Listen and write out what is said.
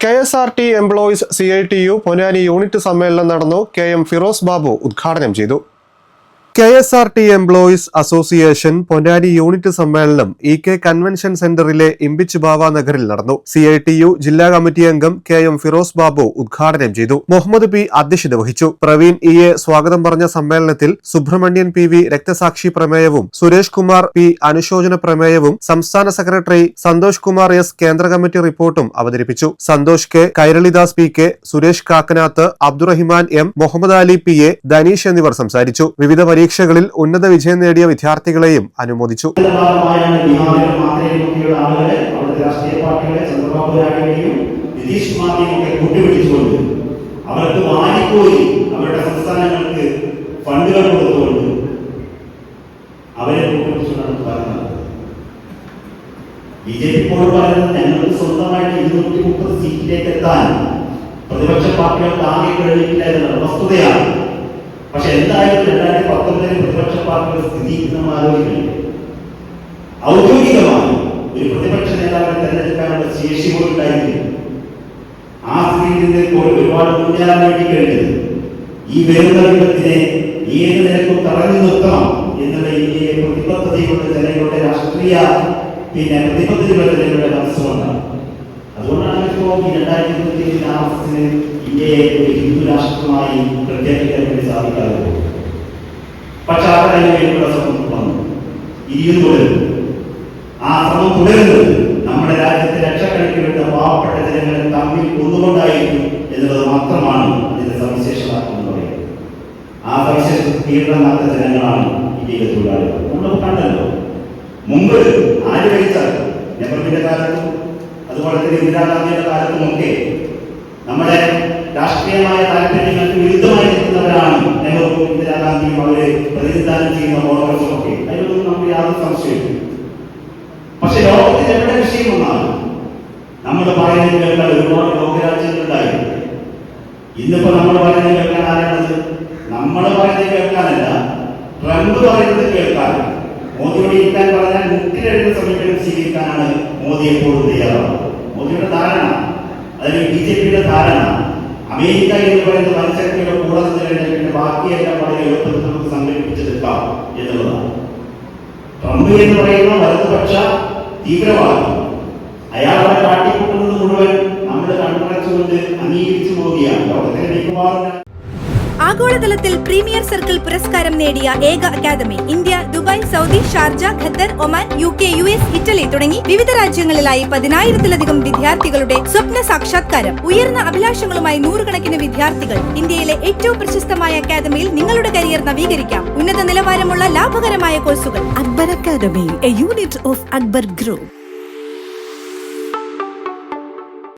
K S R T employees C I T U Ponnani unit സമ്മേളനം നടന്നു K M Firoz Babu ഉദ്ഘാടനം ചെയ്തു K S R T employees association Ponnani unit സമ്മേളനം E K convention സെന്ററിലെ ഇമ്പിച്ച് ബാവ നഗറിൽ നടന്നു. സി ഐ ടി യു ജില്ലാ committee അംഗം കെ എം ഫിറോസ് ബാബു ഉദ്ഘാടനം ചെയ്തു. മുഹമ്മദ് പി അധ്യക്ഷത വഹിച്ചു. പ്രവീൺ ഇ എ സ്വാഗതം പറഞ്ഞ സമ്മേളനത്തിൽ സുബ്രഹ്മണ്യൻ പി വി രക്തസാക്ഷി പ്രമേയവും സുരേഷ് കുമാർ പി അനുശോചന പ്രമേയവും സംസ്ഥാന സെക്രട്ടറി സന്തോഷ് കുമാർ എസ് കേന്ദ്ര കമ്മിറ്റി റിപ്പോർട്ടും അവതരിപ്പിച്ചു. Santhosh K Kairalidas P K Suresh Kakkanath Abdurahiman M Muhammad Ali P A Danish എന്നിവർ സംസാരിച്ചു. വിവിധ പരീക്ഷകളിൽ ഉന്നത വിജയം നേടിയ വിദ്യാർത്ഥികളെയും അനുമോദിച്ചു. അവരുടെ സ്വന്തമായിട്ട് പ്രതിപക്ഷ പാർട്ടികൾ താങ്ങി വസ്തുതയാണ്. പക്ഷെ എന്തായാലും രണ്ടായിരത്തി പത്തൊമ്പതിൽ സ്ഥിതി നമ്മൾ ആലോചിക്കണം ഔദ്യോഗികമായി ഒരു പ്രതിപക്ഷ നേതാവിനെ തെരഞ്ഞെടുക്കാനുള്ള ശേഷി പോലും ഉണ്ടായിരുന്നില്ല ആ സ്ഥിതിയിൽ ഇപ്പോൾ ഒരുപാട് മുന്നേറാൻ വേണ്ടി കഴിഞ്ഞത് ഈ വരുന്ന യുദ്ധത്തിനെ ഏത് നിരക്കും തടഞ്ഞു നിർത്തണം എന്നുള്ള ഇന്ത്യയെ പ്രതിബദ്ധതയുള്ള ജനങ്ങളുടെ രാഷ്ട്രീയ പിന്നെ പ്രതിബദ്ധതയുള്ള ജനങ്ങളുടെ മനസ്സുകൊണ്ടാണ് അതുകൊണ്ടാണ് ഇപ്പോൾ ഈ രണ്ടായിരത്തി ഇരുപത്തി ഏഴിൽ ആർ ഇന്ത്യയെ ഒരു ഹിന്ദു രാഷ്ട്രമായി പ്രഖ്യാപിക്കാൻ വേണ്ടി സാധിക്കാതെ. പക്ഷെ അതിന് വേണ്ടിയുള്ള ശ്രമം വന്നു. ഇനിയും തുടരുന്നു. ആ ശ്രമം തുടരുന്നത് നമ്മുടെ രാജ്യത്തെ ലക്ഷക്കണക്കിന് വരുന്ന പാവപ്പെട്ട ജനങ്ങളെ തമ്മിൽ ഒന്നുകൊണ്ടായിരിക്കും എന്നുള്ളത് മാത്രമാണ് അതിന്റെ സവിശേഷത എന്ന് പറയുന്നത്. ആ സവിശേഷത തീവ്രമാത്ത ജനങ്ങളാണ് ഇന്ത്യയിലെ തൊഴിലാളികൾ. നമ്മൾ കണ്ടല്ലോ. മുമ്പ് ആര് കഴിച്ചാൽ നെഹ്റുവിന്റെ കാലത്തും അതുപോലെ തന്നെ ഇന്ദിരാഗാന്ധിയുടെ കാലത്തുമൊക്കെ നമ്മുടെ രാഷ്ട്രീയമായ താല്പര്യങ്ങൾക്ക് ഇന്ദിരാഗാന്ധിയും അവരെ പ്രതിനിധാനം ചെയ്യുന്ന ഒക്കെ അതിലൊന്നും നമുക്ക് യാതൊരു സംശയമില്ല പക്ഷെ ലോകത്തിൽ എവിടെ വിഷയം ഒന്നാണ് നമ്മൾ പറയുന്നത് കേൾക്കാൻ ഒരുപാട് ലോകരാജ്യങ്ങളുണ്ടായി ഇന്നിപ്പോ നമ്മൾ പറയുന്നത് കേൾക്കാൻ ആരാണത്? നമ്മൾ പറയുന്നത് കേൾക്കാനല്ല ട്രംപ് പറയുന്നത് കേൾക്കാൻ. മോദിയോട് ഇരിക്കാൻ പറഞ്ഞാൽ മുട്ടിലെടുത്ത സമീപനം സ്വീകരിക്കാനാണ് മോദി എപ്പോഴും തയ്യാറാവുന്നത്. മോദിയുടെ ധാരണ അതിന് ബി ജെ പിയുടെ ധാരണ അമേരിക്ക എന്ന് പറയുന്ന വനശക്തിയുടെ കൂടെ നിന്ന് ബാക്കിയെല്ലാം വളരെ എളുപ്പത്തിൽ നമുക്ക് സംഘടിപ്പിച്ചെടുക്കാം എന്നുള്ളതാണ്. ട്രംപ് എന്ന് പറയുന്ന വലതുപക്ഷ തീവ്രവാദി. അയാളെ കാട്ടിക്കൂട്ടുന്നത് മുഴുവൻ ആഗോളതലത്തിൽ പ്രീമിയർ സർക്കിൾ പുരസ്കാരം നേടിയ ഏക academy India Dubai Saudi Sharjah Qatar Oman U K U S Italy തുടങ്ങി വിവിധ രാജ്യങ്ങളിലായി പതിനായിരത്തിലധികം വിദ്യാർത്ഥികളുടെ സ്വപ്ന സാക്ഷാത്കാരം. ഉയർന്ന അഭിലാഷങ്ങളുമായി നൂറുകണക്കിന് വിദ്യാർത്ഥികൾ ഇന്ത്യയിലെ ഏറ്റവും പ്രശസ്തമായ അക്കാദമിയിൽ നിങ്ങളുടെ കരിയർ നവീകരിക്കാം. ഉന്നത നിലവാരമുള്ള ലാഭകരമായ കോഴ്സുകൾ. Akbar academy A unit of Akbar Group.